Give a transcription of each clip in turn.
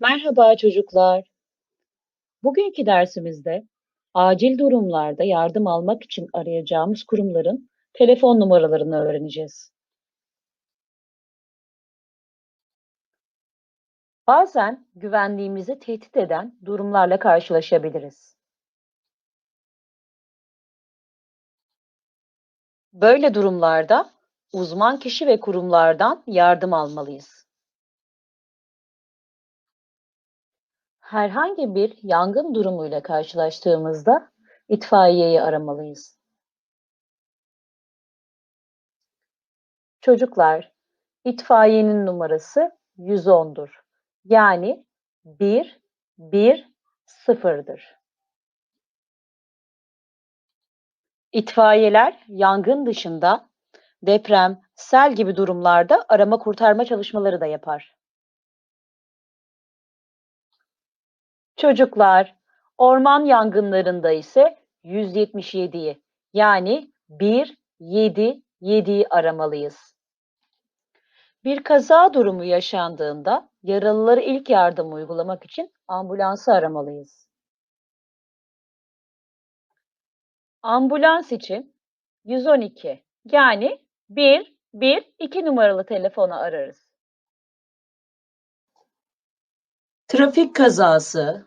Merhaba çocuklar. Bugünkü dersimizde acil durumlarda yardım almak için arayacağımız kurumların telefon numaralarını öğreneceğiz. Bazen güvenliğimizi tehdit eden durumlarla karşılaşabiliriz. Böyle durumlarda uzman kişi ve kurumlardan yardım almalıyız. Herhangi bir yangın durumuyla karşılaştığımızda itfaiyeyi aramalıyız. Çocuklar, itfaiyenin numarası 110'dur. Yani 1 1 0'dır. İtfaiyeler yangın dışında deprem, sel gibi durumlarda arama kurtarma çalışmaları da yapar. Çocuklar, orman yangınlarında ise 177'yi yani 177'yi aramalıyız. Bir kaza durumu yaşandığında yaralıları ilk yardım uygulamak için ambulansı aramalıyız. Ambulans için 112 yani 112 numaralı telefonu ararız. Trafik kazası,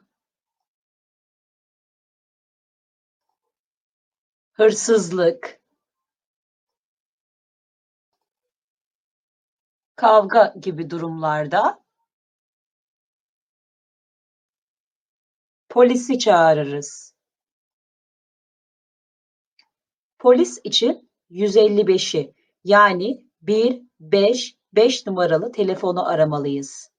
hırsızlık, kavga gibi durumlarda polisi çağırırız. Polis için 155'i yani 155 numaralı telefonu aramalıyız.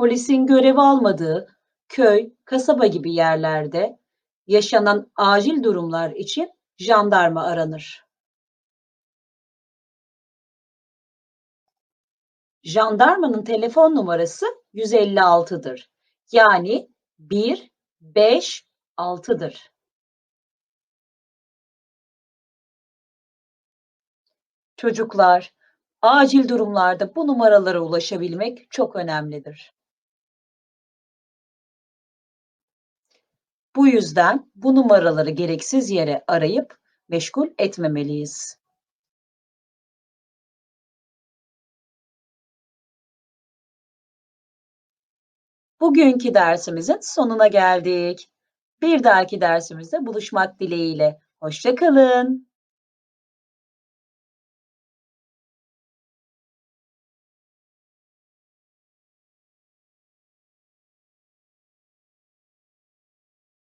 Polisin görev almadığı köy, kasaba gibi yerlerde yaşanan acil durumlar için jandarma aranır. Jandarmanın telefon numarası 156'dır. Yani 156'dır. Çocuklar, acil durumlarda bu numaralara ulaşabilmek çok önemlidir. Bu yüzden bu numaraları gereksiz yere arayıp meşgul etmemeliyiz. Bugünkü dersimizin sonuna geldik. Bir dahaki dersimizde buluşmak dileğiyle. Hoşça kalın.